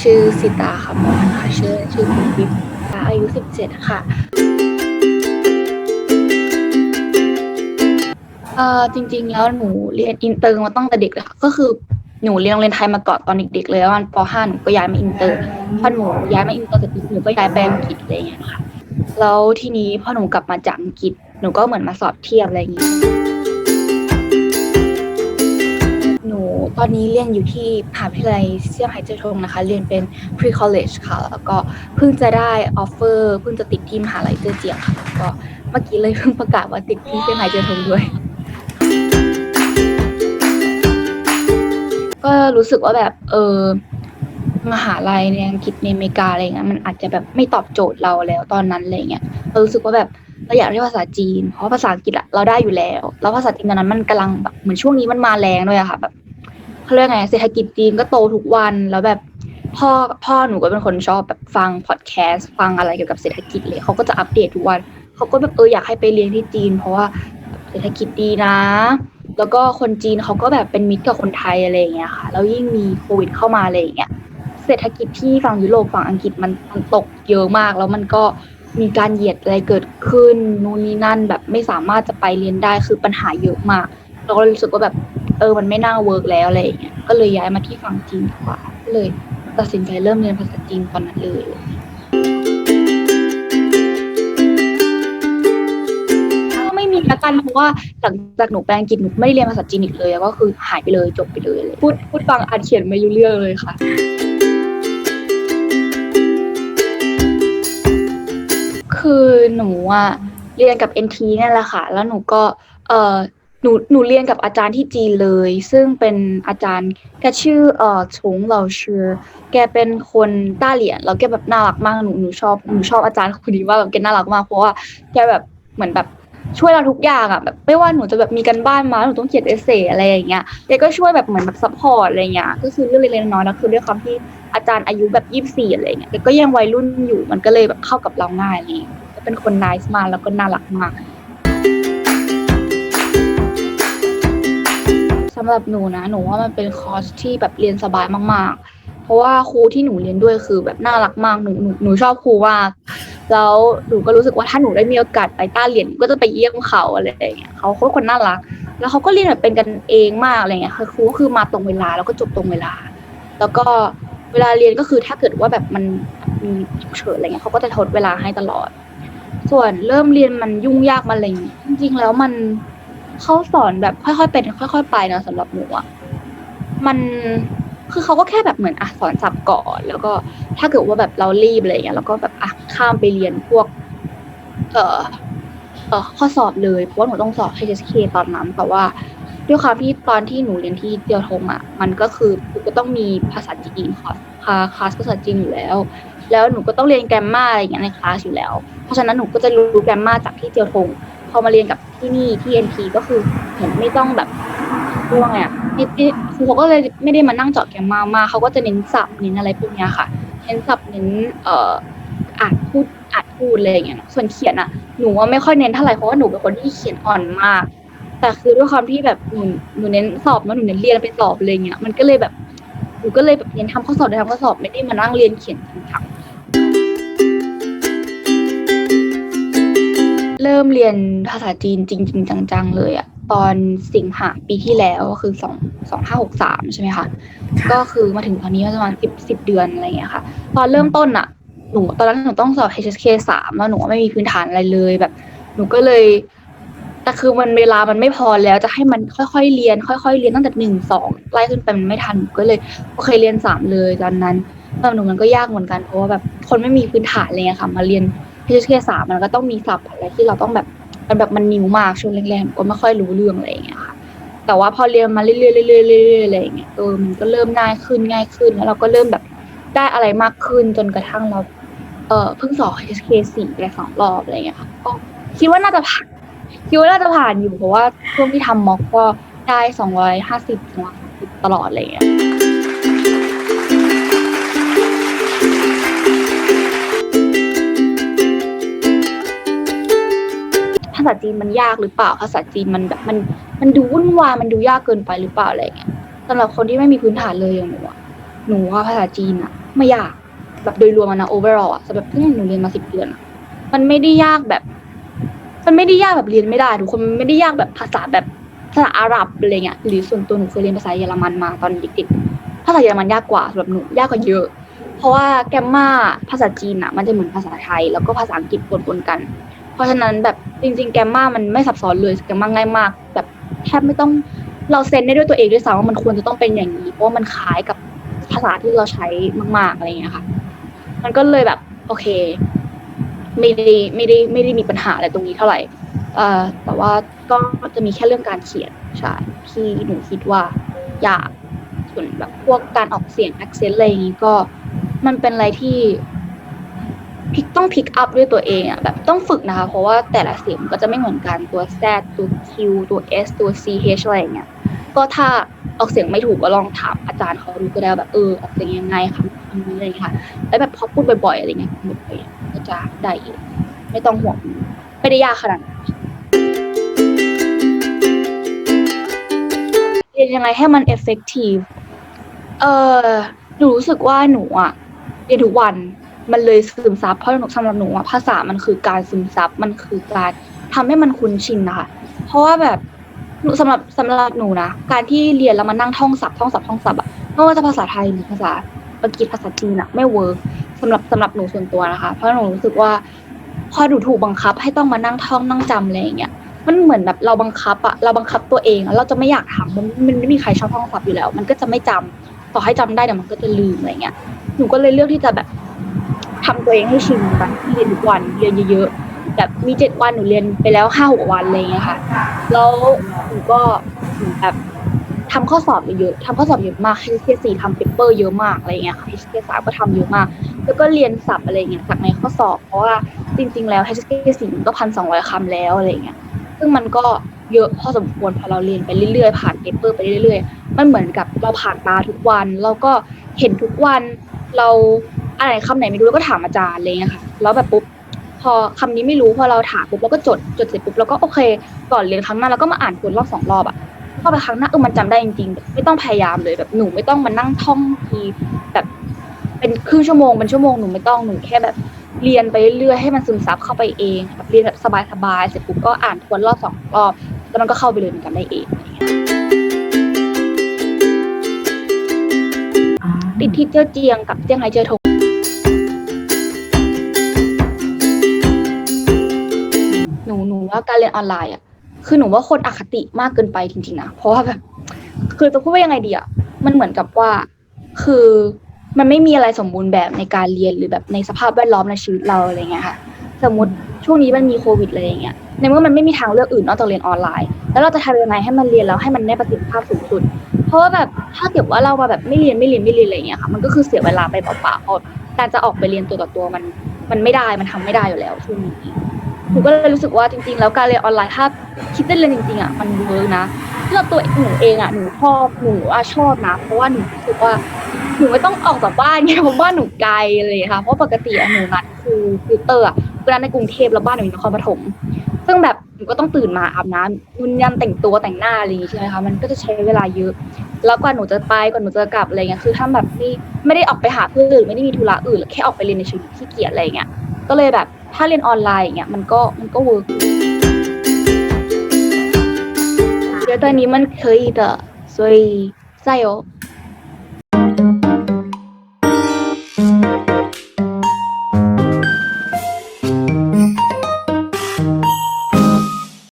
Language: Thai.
ชื่อสิตาค่ะมอนค่ะ ชื่อชื่อคุณวิบอายุ 17 ค่ะเอ่อจริง ๆ แล้วหนูเรียนอินเตอร์มาตั้งแต่เด็กเลยค่ะก็คือหนูเรียนโรงเรียนไทยมาก่อนตอนเด็กๆเลยแล้วมันป .5 หนูก็ย้ายมาอินเตอร์พอหนูย้ายมาอินเตอร์เสร็จหนูก็ย้ายไปอังกฤษอะไรอย่างเงี้ยค่ะแล้วทีนี้พอหนูกลับมาจากอังกฤษหนูก็เหมือนมาสอบเทียบอะไรอย่างงี้ห ตอนนี้เรียนอยู่ที่มหาวิทยาลัยเซี่ยงไฮ้เจ๋อทงนะคะ เรียนเป็น pre college ค่ะ แล้วก็เพิ่งจะได้ offer เพิ่งจะติดที่มหาลัยเจ๋อเจียงค่ะแล้วก็เมื่อกี้เลยเพิ่งประกาศว่าติดที่เซี่ยงไฮ้เจ๋อทงด้วย ก็รู้สึกว่าแบบเออมหาลัยในอังกฤษในอเมริกาอะไรเงี้ยมันอาจจะแบบไม่ตอบโจทย์เราแล้วตอนนั้นอะไรเงี้ยเรารู้สึกว่าแบบเราอยากเรียนภาษาจีน เพราะภาษาอังกฤษอะเราได้อยู่แล้ว แล้วภาษาจีนตอนนั้นมันกำลังแบบเหมือนช่วงนี้มันมาแรงด้วยอะค่ะแบบ เขาเรียกไงเศรษฐกิจจีนก็โตทุกวันแล้วแบบพ่อพ่อหนูก็เป็นคนชอบแบบฟังพอดแคสต์ฟังอะไรเกี่ยวกับเศรษฐกิจเลยเขาก็จะอัปเดตทุกวันเขาก็แบบเอออยากให้ไปเรียนที่จีน เพราะว่าเศรษฐกิจดีนะ แล้วก็คนจีนเขาก็แบบเป็นมิตรกับคนไทยอะไรอย่างเงี้ยค่ะแล้วยิ่งมีโควิดเข้ามาอะไรอย่างเงี้ยเศรษฐกิจที่ฝั่งยุโรปฝั่งอังกฤษมันมันตกเยอะมาก แล้วมันก็มีการเหยียดอะไรเกิดขึ้นนู่นนี่นั่นแบบไม่สามารถจะไปเรียนได้คือปัญหาเยอะมากเราก็รู้สึกว่าแบบ เออมันไม่น่าเวิร์กแล้วอะไรอย่างเงี้ยก็เลยย้ายมาที่ฝั่งจีนดีกว่าก็เลยตัดสินใจเริ่มเรียนภาษาจีนตอนนั้นเลยก็ไม่มีละกันเพราะว่าหลังจากหนูไปอังกฤษหนูไม่ได้เรียนภาษาจีนอีกเลยก็คือหายไปเลยจบไปเลยเลยพูดพูดฟังอ่านเขียนไม่รู้เรื่องเลยค่ะคือหนูอะเรียนกับ NT เนี่ยแหละค่ะ แล้วหนูก็เออ หนูหนูเรียนกับอาจารย์ที่จีนเลย ซึ่งเป็นอาจารย์แกชื่อเอ่อชงเหล่าชื่อแกเป็นคนต้าเหลียนแล้วแกแบบน่ารักมากหนูหนูชอบหนูชอบอาจารย์คนนี้ว่าแบบแกน่ารักมากเพราะว่าแกแบบเหมือนแบบช่วยเราทุกอย่างอะแบบไม่ว่าหนูจะแบบมีกันบ้านมาหนูต้องเขียนเอเซอะไรอย่างเงี้ยแกก็ช่วยแบบเหมือนแบบซัพพอร์ตอะไรเงี้ยก็คือเรื่องเล็กๆน้อยๆแล้วคือด้วยความที่อาจารย์อายุแบบยี่สิบสี่อะไรเงี้ยแต่ก็ยังวัยรุ่นอยู่มันก็เลยแบบเข้ากับเราง่ายเลยเป็นคนน c e มากแล้วก็น่ารักมาก สำหรับหนูนะหนูว่ามันเป็นคอร์สที่แบบเรียนสบายมาก ๆ เพราะว่าครูที่หนูเรียนด้วยคือแบบน่ารักมากหนูหนูหนูชอบครูมากแล้วหนูก็รู้สึกว่าถ้าหนูได้มีโอกาสไปต้าเรียนก็จะไปเยี่ยมเขาอะไรอย่างเงี้ยเขาเขาเป็นคนน่ารัก แล้วเขาก็เรียนแบบเป็นกันเองมากอะไรเงี้ยคือครูก็คือมาตรงเวลาแล้วก็จบตรงเวลา แล้วก็เวลาเรียนก็คือถ้าเกิดว่าแบบมันมีฉุกเฉินอะไรเงี้ยเขาก็จะทดเวลาให้ตลอด ส่วนเริ่มเรียนมันยุ่งยากมันอะไรเงี้ยจริงๆแล้วมัน เขาสอนแบบค่อยๆเป็นค่อย ๆ ไปนะสำหรับหนูอะมันคือเขาก็แค่แบบเหมือนอะสอนสับก่อน แล้วก็ถ้าเกิดว่าแบบเรารีบอะไรเงี้ยเราก็แบบอะข้ามไปเรียนพวก เอ่อเอ่อข้อสอบเลยเพราะว่าหนูต้องสอบ HSK ตอนนั้นแต่ว่าด้วยความที่ตอนที่หนูเรียนที่เดียวทงอะมันก็คือหนูก็ต้องมีภาษาจีนคอร์สคลาคลาสภาษาจีนอยู่แล้ว แล้วหนูก็ต้องเรียนแกรมมาอะไรอย่างเงี้ยในคลาสอยู่แล้ว เพราะฉะนั้นหนูก็จะรู้แกรมมาจากที่เจียวทง พอมาเรียนกับที่นี่ที่ NT ก็คือเหมือนไม่ต้องแบบเรียกว่าไงอะไม่ไม่ครูเขาก็เลยไม่ได้มานั่งเจาะแกมมามาเขาก็จะเน้นศัพท์เน้นอะไรพวกเนี้ยค่ะเน้นศัพท์เน้นเอ่ออ่านพูดอ่านพูดอะไรอย่างเงี้ยเนอะส่วนเขียนอะหนูว่าไม่ค่อยเน้นเท่าไหร่เพราะว่าหนูเป็นคนที่เขียนอ่อนมาก แต่คือด้วยความที่แบบหนูหนูเน้นสอบแล้วหนูเน้นเรียนไปสอบอะไรเงี้ยมันก็เลยแบบหนูก็เลยแบบเน้นทำข้อสอบได้ทำข้อสอบไม่ได้มานั่งเรียนเขียนจริงจัง เริ่มเรียนภาษาจีนจริง ๆ จังๆ เลยอะตอนสิงหาปีที่แล้วก็คือสองสองห้าหกสามใช่ไหมคะก็คือมาถึงตอนนี้ก็ประมาณสิบสิบเดือนอะไรเงี้ยค่ะ ตอนเริ่มต้นอะหนูตอนนั้นหนูต้องสอบ HSK สามแล้วหนูก็ไม่มีพื้นฐานอะไรเลยแบบ หนูก็เลยแต่คือมันเวลามันไม่พอแล้วจะให้มันค่อยๆเรียน ค่อยๆเรียนตั้งแต่หนึ่งสองไล่ขึ้นไปมันไม่ทันหนูก็เลยโอเคเรียนสามเลยตอนนั้นสำหรับหนูมันก็ยากเหมือนกันเพราะว่าแบบคนไม่มีพื้นฐานอะไรเลยค่ะ มาเรียน HSK สามมันก็ต้องมีศัพท์อะไรที่เราต้องแบบมันแบบมันนิวมากช่วงแรกๆก็ไม่ค่อยรู้เรื่องอะไรอย่างเงี้ยค่ะ แต่ว่าพอเรียนมาเรื่อยๆเรื่อยๆเรื่อยๆอะไรอย่างเงี้ยเออมันก็เริ่มง่ายขึ้นง่ายขึ้น แล้วเราก็เริ่มแบบได้อะไรมากขึ้นจนกระทั่งเรา เออเพิ่งสอบ HSK สี่ไปสองรอบอะไรเงี้ยค่ะก็คิดว่าน่าจะผ่านคิดว่าน่าจะผ่านอยู่เพราะว่าช่วงที่ทำม็อกก็ได้สองร้อยห้าสิบสองร้อยสิบตลอดอะไรอย่างเงี้ย ภาษาจีนมันยากหรือเปล่า ภาษาจีนมันแบบมัน มันดูวุ่นวายมันดูยากเกินไปหรือเปล่าอะไรเงี้ยสำหรับคนที่ไม่มีพื้นฐานเลยอย่างหนูอะหนูว่าภาษาจีนอะไม่ยากแบบโดยรวมนะ overall อะสำหรับที่หนูเรียนมาสิบเดือนอะมันไม่ได้ยากแบบ มันไม่ได้ยากแบบเรียนไม่ได้ทุกคนมันไม่ได้ยากแบบภาษาแบบภาษาอาหรับอะไรเงี้ยหรือส่วนตัวหนูเคยเรียนภาษาเยอรมันมาตอนเด็กๆภาษาเยอรมันยากกว่าสำหรับหนูยากกว่าเยอะ เพราะว่าแกมมาภาษาจีนอะมันจะเหมือนภาษาไทย แล้วก็ภาษาอังกฤษปนๆกัน เพราะฉะนั้นแบบจริง ๆ แกมมามันไม่ซับซ้อนเลยแกมมาง่ายมาก แบบแทบไม่ต้องเราเซนได้ด้วยตัวเองด้วยซ้ำว่ามันควรจะต้องเป็นอย่างนี้ เพราะมันคล้ายกับภาษาที่เราใช้มาก ๆอะไรเงี้ยค่ะ มันก็เลยแบบโอเค ไม่ได้ไม่ได้ไม่ได้มีปัญหาอะไรตรงนี้เท่าไหร่เอ่อแต่ว่าก็จะมีแค่เรื่องการเขียนใช่ที่หนูคิดว่ายากส่วนแบบพวกการออกเสียง accent อะไรอย่างนี้ก็มันเป็นอะไรที่ พิกต้องพิกอัพด้วยตัวเองอะแบบต้องฝึกนะคะ เพราะว่าแต่ละเสียงก็จะไม่เหมือนกันตัว Z ตัว Q ตัว S ตัว CH อะไรอย่างเงี้ยก็ถ้าออกเสียงไม่ถูกก็ลองถามอาจารย์เขาดูก็ได้วแบบเออออกเสียงยังไงคะคำนี้อะไรอย่างเงี้ยค่ะ แล้วแบบพอพูดบ่อยๆอะไรเงี้ยพูดบ่อยๆก็จะได้เองไม่ต้องห่วงไม่ได้ยากขนาดนั้นเรียนยังไงให้มัน effective เออหนูรู้สึกว่าหนูอะเรียนทุกวัน มันเลยซึมซับเพราะสำหรับหนูอะภาษามันคือการซึมซับมันคือการทำให้มันคุ้นชินนะคะเพราะว่าแบบหนูสำหรับสำหรับหนูนะการที่เรียนแล้วมานั่งท่องศัพท์ท่องศัพท์ท่องศัพท์อะไม่ว่าจะภาษาไทยหรือภาษาอังกฤษภาษาจีนอะไม่เวิร์กสำหรับสำหรับหนูส่วนตัวนะคะ เพราะหนูรู้สึกว่าพอหนูถูกบังคับให้ต้องมานั่งท่องนั่งจำอะไรอย่างเงี้ยมันเหมือนแบบเราบังคับอะเราบังคับตัวเองเราจะไม่อยากทำมันมันไม่มีใครชอบท่องศัพท์อยู่แล้ว มันก็จะไม่จำต่อให้จำได้เดี๋ยวมันก็จะลืมอะไรเงี้ยหนูก็เลยเลือกที่จะแบบ ทำตัวเองให้ชินกันเรียนทุกวันเรียนเยอะๆแบบมีเจ็ดวันหนูเรียนไปแล้วห้าหกวันอะไรเงี้ยค่ะแล้วหนูก็หมือนแบบทำข้อสอบเยอะๆทำข้อสอบเยอะมาก HSK 4ทำเปเปอร์เยอะมากอะไรเงี้ยค่ะ HSK 3ก็ทำเยอะมาก แล้วก็เรียนศัพท์อะไรเงี้ยจากในข้อสอบ เพราะว่าจริง ๆ แล้ว HSK 4มันก็พันสองร้อยคำแล้วอะไรเงี้ย ซึ่งมันก็เยอะพอสมควรพอเราเรียนไปเรื่อยๆ ผ่านเปเปอร์ไปเรื่อยๆ มันเหมือนกับเราผ่านตาทุกวัน เราก็เห็นทุกวัน เรา อะไรคำไหนไม่รู้เราก็ถามอาจารย์อะไรเลยค่ะ แล้วแบบปุ๊บพอคำนี้ไม่รู้พอเราถามปุ๊บเราก็จดจดเสร็จปุ๊บเราก็โอเค ก่อนเรียนครั้งหน้าเราก็มาอ่านทวนรอบสองรอบอะพอไปครั้งหน้าเออมันจำได้จริงๆแบบไม่ต้องพยายามเลยแบบหนูไม่ต้องมานั่งท่องทีแบบ เป็นครึ่งชั่วโมงเป็นชั่วโมงหนูไม่ต้องหนูแค่แบบเรียนไปเรื่อยๆให้มันซึมซับเข้าไปเองแบบเรียนแบบสบายๆเสร็จปุ๊บก็อ่านทวนรอบสองรอบ แล้วมันก็เข้าไปเลยมันจำได้เองอะไรเงี้ยติดที่เจ้าเจียงกับเจียงไฮ้เจอทง ว่าการเรียนออนไลน์อะคือหนูว่าคนอคติมากเกินไปจริงๆนะเพราะว่าแบบคือจะพูดว่ายังไงดีอะมันเหมือนกับว่า คือมันไม่มีอะไรสมบูรณ์แบบในการเรียนหรือแบบในสภาพแวดล้อมในชีวิตเราอะไรเงี้ยค่ะ สมมติช่วงนี้มันมีโควิดอะไรอย่างเงี้ยในเมื่อมันไม่มีทางเลือกอื่นนอกจากเรียนออนไลน์ แล้วเราจะทำยังไงให้มันเรียนแล้วให้มันได้ประสิทธิภาพสูงสุด เพราะว่าแบบถ้าเกิดว่าเรามาแบบไม่เรียนไม่เรียนไม่เรียนอะไรอย่างเงี้ยค่ะมันก็คือเสียเวลาไปเปล่าๆเพราะการจะออกไปเรียนตัวต่อตัวมัน มันไม่ได้มันทำไม่ได้อยู่แล้วช่วงนี้ หนูก็เลยรู้สึกว่าจริง ๆ แล้วการเรียนออนไลน์ถ้าคิดได้เลยจริงๆอะมันเวิร์กนะสำหรับตัวหนูเองอะหนูชอบหนูอะชอบนะ เพราะว่าหนูรู้สึกว่าหนูไม่ต้องออกจากบ้านไงเพราะบ้านหนูไกลเลยค่ะเพราะปกติหนูนัดคือฟิลเตอร์อะเวลาในกรุงเทพแล้วบ้านหนูอยู่นครปฐมซึ่งแบบหนูก็ต้องตื่นมาอาบน้ำนุ่นยันแต่งตัวแต่งหน้าอะไรอย่างงี้ใช่ไหมคะมันก็จะใช้เวลาเยอะ แล้วกว่าหนูจะไปกว่าหนูจะกลับอะไรเงี้ยคือถ้าแบบไม่ไม่ได้ออกไปหาเพื่อนไม่ได้มีธุระอื่นหรือแค่ออกไปเรียนในชีวิตที่เกียจอะไรเงี้ยก็เลยแบบ ถ้าเรียนออนไลน์อย่างเงี้ยมันก็มันก็เวิร์ก觉得你们可以的，所以加油！